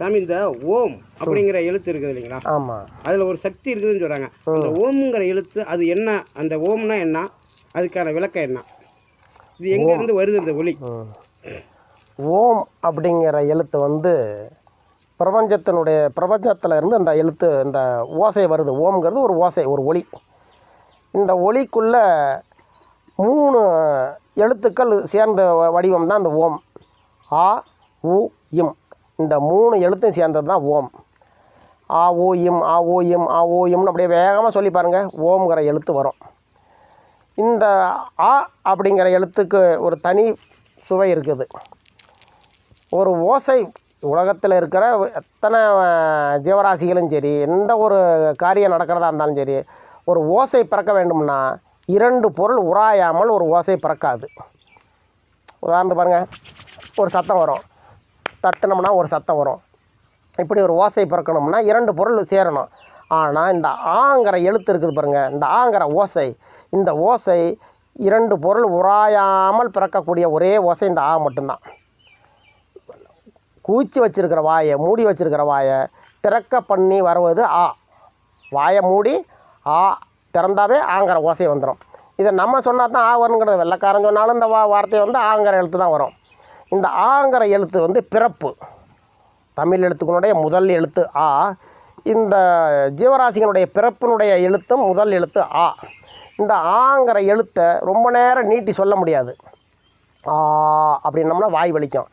சாமி இந்த ஓம் அப்படிங்கிற எழுத்து இருக்குது இல்லைங்களா? ஆமாம் அதில் ஒரு சக்தி இருக்குதுன்னு சொல்கிறாங்க அந்த ஓம்ங்கிற எழுத்து அது என்ன? அந்த ஓம்னா என்ன? அதுக்கான விளக்கம் என்ன? இது எங்கேருந்து வருது இந்த ஒளி ஓம் அப்படிங்கிற எழுத்து வந்து பிரபஞ்சத்தினுடைய பிரபஞ்சத்தில் இருந்து அந்த எழுத்து இந்த ஓசை வருது. ஓம்ங்கிறது ஒரு ஓசை ஒரு ஒளி இந்த ஒளிக்குள்ள மூணு எழுத்துக்கள் சேர்ந்த வடிவம் தான் இந்த ஓம். ஆ உ இம். இந்த மூணு எழுத்தும் சேர்ந்தது தான் ஓம். ஆ ஓயும் ஆ ஓயும் ஆ ஓயும்னு அப்படியே வேகமாக சொல்லி பாருங்கள் ஓம்ங்கிற எழுத்து வரும். இந்த ஆ அப்படிங்கிற எழுத்துக்கு ஒரு தனி சுவை இருக்குது. ஒரு ஓசை உலகத்தில் இருக்கிற எத்தனை ஜீவராசிகளும் சரி எந்த ஒரு காரியம் நடக்கிறதா இருந்தாலும் சரி ஒரு ஓசை பிறக்க வேண்டும்னா இரண்டு பொருள் உராயாமல் ஒரு ஓசை பிறக்காது. உதாரணத்து பாருங்கள் ஒரு சத்தம் வரும். தட்டினோம்னா ஒரு சத்தம் வரும். இப்படி ஒரு ஓசை பிறக்கணும்னா இரண்டு பொருள் சேரணும். ஆனால் இந்த ஆங்கிற எழுத்து இருக்குது பாருங்கள் இந்த ஆங்கிற ஓசை. இந்த ஓசை இரண்டு பொருள் உராயாமல் பிறக்கக்கூடிய ஒரே ஓசை இந்த ஆ மட்டும்தான். கூச்சி வச்சுருக்கிற வாயை மூடி வச்சுருக்கிற வாயை திறக்க பண்ணி வருவது ஆ. வாயை மூடி ஆ திறந்தாவே ஆங்கிற ஓசை வந்துடும் இதை நம்ம சொன்னால் தான் ஆ வருங்கிறது வெள்ளைக்காரன் சொன்னாலும் இந்த வா வார்த்தை வந்து ஆங்கிற எழுத்து தான் வரும். இந்த ஆங்கிற எழுத்து வந்து பிறப்பு தமிழ் எழுத்துக்களுடைய முதல் எழுத்து ஆ இந்த ஜீவராசிகளுடைய பிறப்பினுடைய எழுத்தும் முதல் எழுத்து ஆ இந்த ஆங்கிற எழுத்தை ரொம்ப நேரம் நீட்டி சொல்ல முடியாது ஆ அப்படின்னம்னா வாய் வலிக்கும்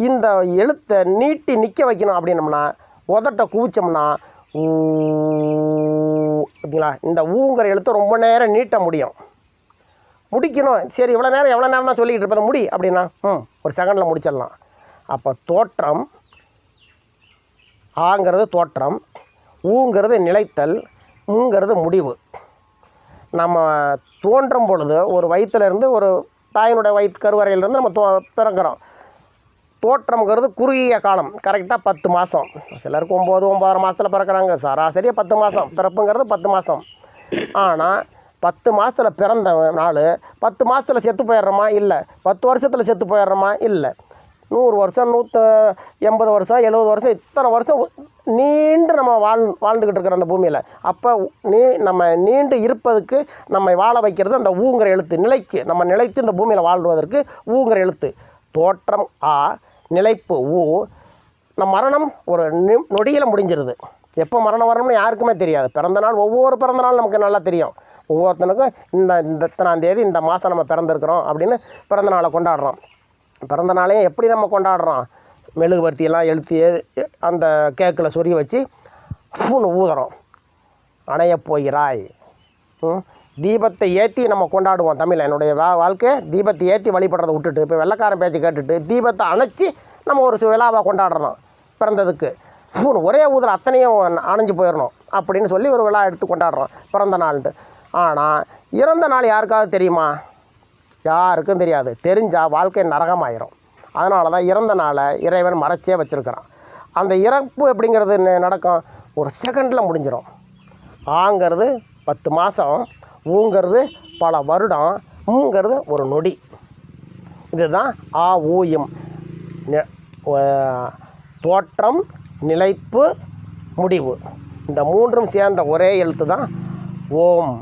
இந்த எழுத்தை நீட்டி நிற்க வைக்கணும் அப்படின்னம்னா உதட்ட குவிச்சோம்னா ஊ ஓகேங்களா இந்த ஊங்கிற எழுத்தை ரொம்ப நேரம் நீட்ட முடியும் முடிக்கணும். சரி இவ்வளோ நேரம் எவ்வளோ நேரம் தான் சொல்லிக்கிட்டு இருப்பதை முடி அப்படின்னா ம் ஒரு செகண்டில் முடிச்சிடலாம். அப்போ தோற்றம் ஆங்கிறது தோற்றம் ஊங்கிறது நிலைத்தல் மூங்கிறது முடிவு. நம்ம தோன்றும் பொழுது ஒரு வயிற்றுலேருந்து ஒரு தாயினுடைய வயிற்று கருவறையிலேருந்து நம்ம தோ பிறக்கிறோம். தோற்றம்ங்கிறது குறுகிய காலம் கரெக்டாக பத்து மாதம் சிலருக்கு ஒம்பது ஒம்பதரை மாதத்தில் பிறக்கிறாங்க. சராசரியாக பத்து மாதம் பிறப்புங்கிறது பத்து மாதம் ஆனால் பத்து மாதத்தில் பிறந்த நாள் பத்து மாதத்தில் செத்து போயிடுறோமா? இல்லை. பத்து வருஷத்தில் செத்து போயிடுறோமா? இல்லை. நூறு வருஷம் நூற்று எண்பது வருஷம் எழுபது வருஷம் இத்தனை வருஷம் நீண்டு நம்ம வாழ் வாழ்ந்துக்கிட்டு இருக்கிற அந்த பூமியில். அப்போ நீ நம்ம நீண்டு இருப்பதுக்கு நம்மை வாழ வைக்கிறது அந்த ஊங்கிற எழுத்து. நிலைக்கு நம்ம நிலைத்து இந்த பூமியில் வாழ்வதற்கு ஊங்கிற எழுத்து. தோற்றம் ஆ. நிலைப்பு ஊ. நம்ம மரணம் ஒரு நி நொடியில் முடிஞ்சிருது. எப்போ மரணம் வரணும்னு யாருக்குமே தெரியாது. பிறந்த நாள் ஒவ்வொரு பிறந்த நாள் நமக்கு நல்லா தெரியும். ஒவ்வொருத்தனுக்கும் இந்த இந்த இத்தனாம் தேதி இந்த மாதம் நம்ம பிறந்திருக்கிறோம் அப்படின்னு பிறந்த நாளை கொண்டாடுறோம். பிறந்த நாளையும் எப்படி நம்ம கொண்டாடுறோம்? மெழுகுபருத்தியெல்லாம் எழுத்து அந்த கேக்கில் சொருகி வச்சு ஃபூனு ஊதுறோம். அணையப் போகிறாய். தீபத்தை ஏற்றி நம்ம கொண்டாடுவோம் தமிழ் என்னுடைய வா வாழ்க்கை தீபத்தை ஏற்றி வழிபடுறதை விட்டுட்டு இப்போ வெள்ளைக்காரன் பேச்சு கேட்டுட்டு தீபத்தை அணைச்சி நம்ம ஒரு சு- விழாவாக கொண்டாடுறோம் பிறந்ததுக்கு. ஃபூன் ஒரே ஊதுற அத்தனையும் அணைஞ்சு போயிடணும் அப்படின்னு சொல்லி ஒரு விழா எடுத்து கொண்டாடுறோம் பிறந்த நாள்ன்ட்டு ஆனால் இறந்த நாள் யாருக்காவது தெரியுமா? யாருக்கும் தெரியாது. தெரிஞ்சால் வாழ்க்கை நரகமாயிரும். அதனால தான் இறந்த நாளை இறைவன் மறைச்சே வச்சுருக்கிறான். அந்த இறப்பு அப்படிங்கிறது நடக்கும்? ஒரு செகண்டில் முடிஞ்சிடும் ஆங்கிறது பத்து மாதம் ஊங்கிறது பல வருடம் மூங்கிறது ஒரு நொடி. இதுதான் ஆ ஊயம் தோற்றம் நிலைப்பு முடிவு. இந்த மூன்றும் சேர்ந்த ஒரே எழுத்து தான் ஓம்.